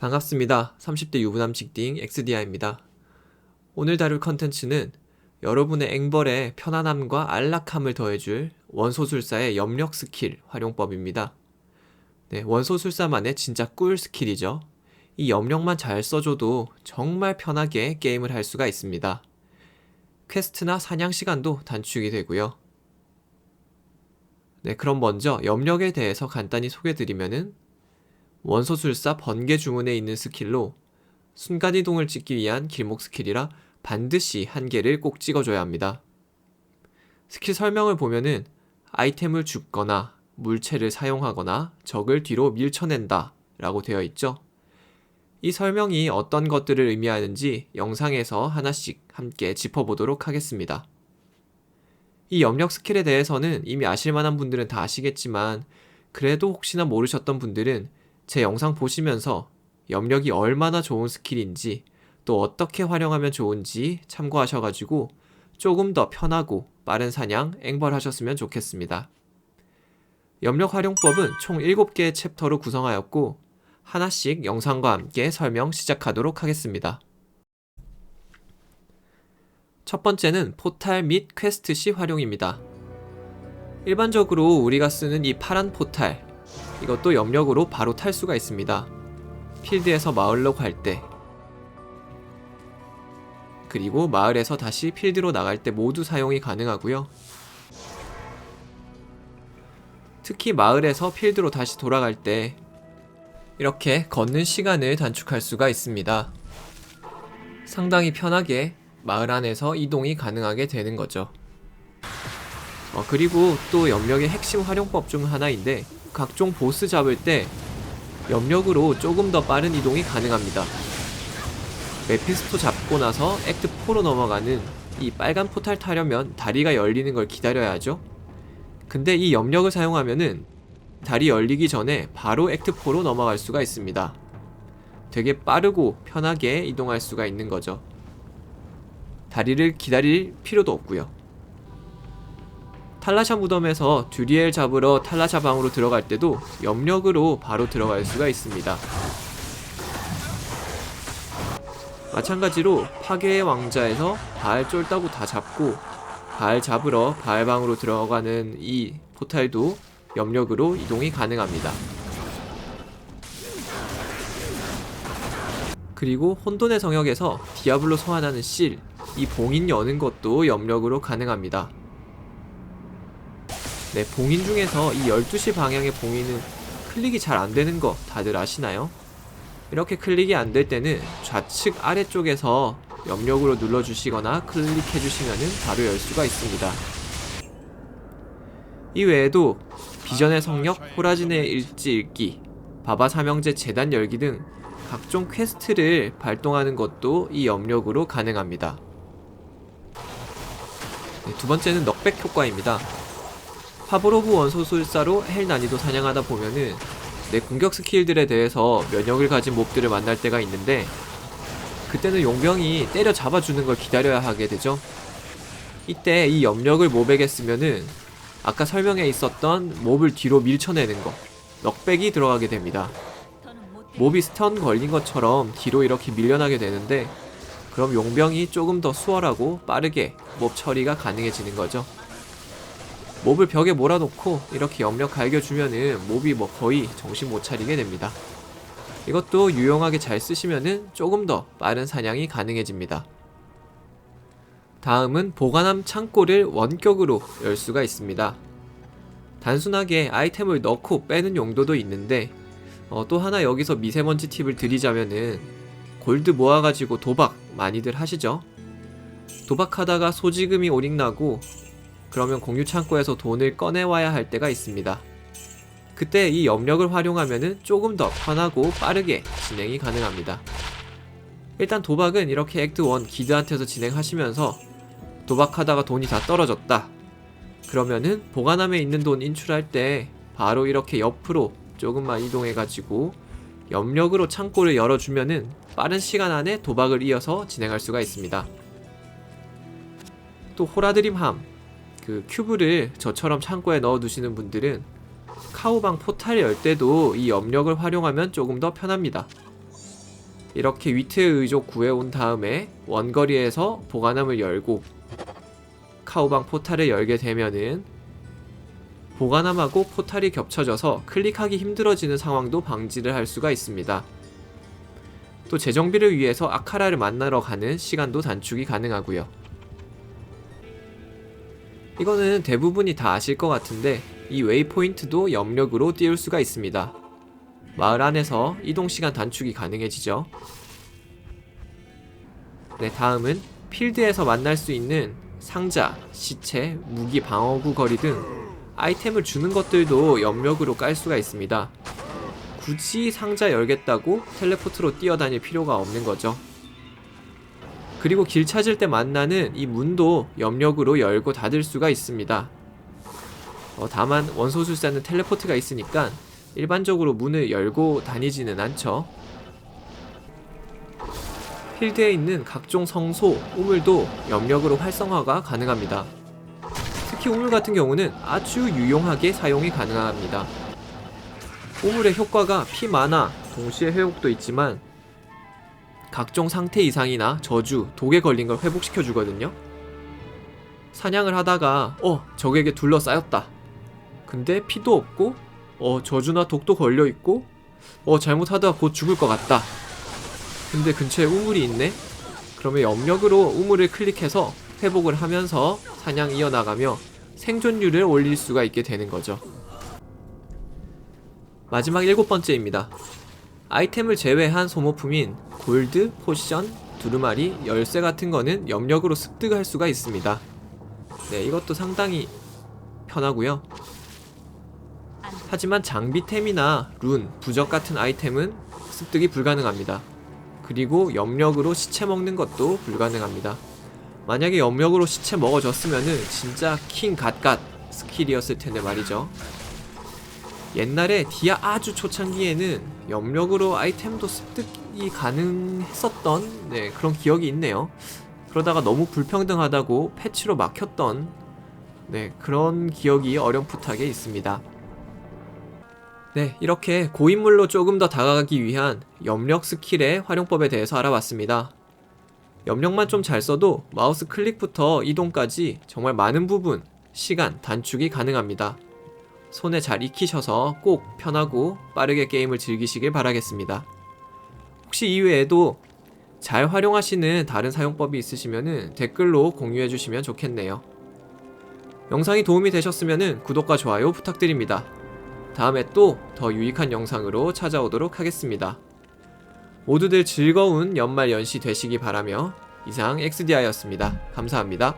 반갑습니다. 30대 유부남 직딩 엑스디아입니다. 오늘 다룰 컨텐츠는 여러분의 앵벌에 편안함과 안락함을 더해줄 원소술사의 염력 스킬 활용법입니다. 네, 원소술사만의 진짜 꿀 스킬이죠. 이 염력만 잘 써줘도 정말 편하게 게임을 할 수가 있습니다. 퀘스트나 사냥 시간도 단축이 되고요. 네, 그럼 먼저 염력에 대해서 간단히 소개드리면은 원소술사 번개 주문에 있는 스킬로 순간이동을 찍기 위한 길목 스킬이라 반드시 한 개를 꼭 찍어줘야 합니다. 스킬 설명을 보면은 아이템을 줍거나 물체를 사용하거나 적을 뒤로 밀쳐낸다 라고 되어 있죠. 이 설명이 어떤 것들을 의미하는지 영상에서 하나씩 함께 짚어보도록 하겠습니다. 이 염력 스킬에 대해서는 이미 아실만한 분들은 다 아시겠지만 그래도 혹시나 모르셨던 분들은 제 영상 보시면서 염력이 얼마나 좋은 스킬인지 또 어떻게 활용하면 좋은지 참고하셔가지고 조금 더 편하고 빠른 사냥 앵벌하셨으면 좋겠습니다. 염력 활용법은 총 7개의 챕터로 구성하였고 하나씩 영상과 함께 설명 시작하도록 하겠습니다. 첫 번째는 포탈 및 퀘스트 시 활용입니다. 일반적으로 우리가 쓰는 이 파란 포탈, 이것도 염력으로 바로 탈 수가 있습니다. 필드에서 마을로 갈 때, 그리고 마을에서 다시 필드로 나갈 때 모두 사용이 가능하고요. 특히 마을에서 필드로 다시 돌아갈 때 이렇게 걷는 시간을 단축할 수가 있습니다. 상당히 편하게 마을 안에서 이동이 가능하게 되는 거죠. 어, 그리고 또 염력의 핵심 활용법 중 하나인데 각종 보스 잡을 때 염력으로 조금 더 빠른 이동이 가능합니다. 메피스토 잡고 나서 액트 4로 넘어가는 이 빨간 포탈 타려면 다리가 열리는 걸 기다려야 하죠. 근데 이 염력을 사용하면은 다리 열리기 전에 바로 액트 4로 넘어갈 수가 있습니다. 되게 빠르고 편하게 이동할 수가 있는 거죠. 다리를 기다릴 필요도 없고요. 탈라샤 무덤에서 듀리엘 잡으러 탈라샤 방으로 들어갈 때도 염력으로 바로 들어갈 수가 있습니다. 마찬가지로 파괴의 왕자에서 바알 쫄다고 다 잡고 바알 잡으러 바알 방으로 들어가는 이 포탈도 염력으로 이동이 가능합니다. 그리고 혼돈의 성역에서 디아블로 소환하는 실, 이 봉인 여는 것도 염력으로 가능합니다. 네, 봉인 중에서 이 12시 방향의 봉인은 클릭이 잘 안되는 거 다들 아시나요? 이렇게 클릭이 안 될 때는 좌측 아래쪽에서 염력으로 눌러주시거나 클릭해주시면은 바로 열 수가 있습니다. 이 외에도 비전의 성역, 호라진의 일지 읽기, 바바 사명제 재단 열기 등 각종 퀘스트를 발동하는 것도 이 염력으로 가능합니다. 네, 두 번째는 넉백 효과입니다. 파브로브 원소술사로 헬 난이도 사냥하다 보면은 내 공격 스킬들에 대해서 면역을 가진 몹들을 만날 때가 있는데 그때는 용병이 때려 잡아주는 걸 기다려야 하게 되죠. 이때 이 염력을 몹에게 쓰면은 아까 설명에 있었던 몹을 뒤로 밀쳐내는 거 넉백이 들어가게 됩니다. 몹이 스턴 걸린 것처럼 뒤로 이렇게 밀려나게 되는데 그럼 용병이 조금 더 수월하고 빠르게 몹 처리가 가능해지는 거죠. 몹을 벽에 몰아놓고 이렇게 염력 갈겨주면은 몹이 뭐 거의 정신 못 차리게 됩니다. 이것도 유용하게 잘 쓰시면은 조금 더 빠른 사냥이 가능해집니다. 다음은 보관함 창고를 원격으로 열 수가 있습니다. 단순하게 아이템을 넣고 빼는 용도도 있는데 어, 또 하나 여기서 미세먼지 팁을 드리자면은 골드 모아가지고 도박 많이들 하시죠? 도박하다가 소지금이 오링나고 그러면 공유 창고에서 돈을 꺼내와야 할 때가 있습니다. 그때 이 염력을 활용하면 조금 더 편하고 빠르게 진행이 가능합니다. 일단 도박은 이렇게 액트 1 기드한테서 진행하시면서 도박하다가 돈이 다 떨어졌다. 그러면은 보관함에 있는 돈 인출할 때 바로 이렇게 옆으로 조금만 이동해가지고 염력으로 창고를 열어주면은 빠른 시간 안에 도박을 이어서 진행할 수가 있습니다. 또 호라드림함 그 큐브를 저처럼 창고에 넣어 두시는 분들은 카우방 포탈 열 때도 이 염력을 활용하면 조금 더 편합니다. 이렇게 위트의 의족 구해온 다음에 원거리에서 보관함을 열고 카우방 포탈을 열게 되면은 보관함하고 포탈이 겹쳐져서 클릭하기 힘들어지는 상황도 방지를 할 수가 있습니다. 또 재정비를 위해서 아카라를 만나러 가는 시간도 단축이 가능하고요. 이거는 대부분이 다 아실 것 같은데 이 웨이포인트도 염력으로 띄울 수가 있습니다. 마을 안에서 이동 시간 단축이 가능해지죠. 네, 다음은 필드에서 만날 수 있는 상자, 시체, 무기 방어구 거리 등 아이템을 주는 것들도 염력으로 깔 수가 있습니다. 굳이 상자 열겠다고 텔레포트로 뛰어다닐 필요가 없는 거죠. 그리고 길 찾을 때 만나는 이 문도 염력으로 열고 닫을 수가 있습니다. 어, 다만 원소술사는 텔레포트가 있으니까 일반적으로 문을 열고 다니지는 않죠. 필드에 있는 각종 성소, 우물도 염력으로 활성화가 가능합니다. 특히 우물 같은 경우는 아주 유용하게 사용이 가능합니다. 우물의 효과가 피 만화, 동시에 회복도 있지만 각종 상태 이상이나 저주, 독에 걸린 걸 회복시켜 주거든요. 사냥을 하다가 어 적에게 둘러싸였다. 근데 피도 없고 어 저주나 독도 걸려 있고 어 잘못하다가 곧 죽을 것 같다. 근데 근처에 우물이 있네. 그러면 염력으로 우물을 클릭해서 회복을 하면서 사냥 이어나가며 생존율을 올릴 수가 있게 되는 거죠. 마지막 일곱 번째입니다. 아이템을 제외한 소모품인 골드, 포션, 두루마리, 열쇠 같은 거는 염력으로 습득할 수가 있습니다. 네, 이것도 상당히 편하고요. 하지만 장비템이나 룬, 부적 같은 아이템은 습득이 불가능합니다. 그리고 염력으로 시체 먹는 것도 불가능합니다. 만약에 염력으로 시체 먹어줬으면은 진짜 킹 갓갓 스킬이었을 텐데 말이죠. 옛날에 디아 아주 초창기에는 염력으로 아이템도 습득이 가능했었던 네, 그런 기억이 있네요. 그러다가 너무 불평등하다고 패치로 막혔던 네, 그런 기억이 어렴풋하게 있습니다. 네, 이렇게 고인물로 조금 더 다가가기 위한 염력 스킬의 활용법에 대해서 알아봤습니다. 염력만 좀 잘 써도 마우스 클릭부터 이동까지 정말 많은 부분, 시간 단축이 가능합니다. 손에 잘 익히셔서 꼭 편하고 빠르게 게임을 즐기시길 바라겠습니다. 혹시 이외에도 잘 활용하시는 다른 사용법이 있으시면 댓글로 공유해 주시면 좋겠네요. 영상이 도움이 되셨으면 구독과 좋아요 부탁드립니다. 다음에 또 더 유익한 영상으로 찾아오도록 하겠습니다. 모두들 즐거운 연말 연시 되시기 바라며 이상 XDI였습니다. 감사합니다.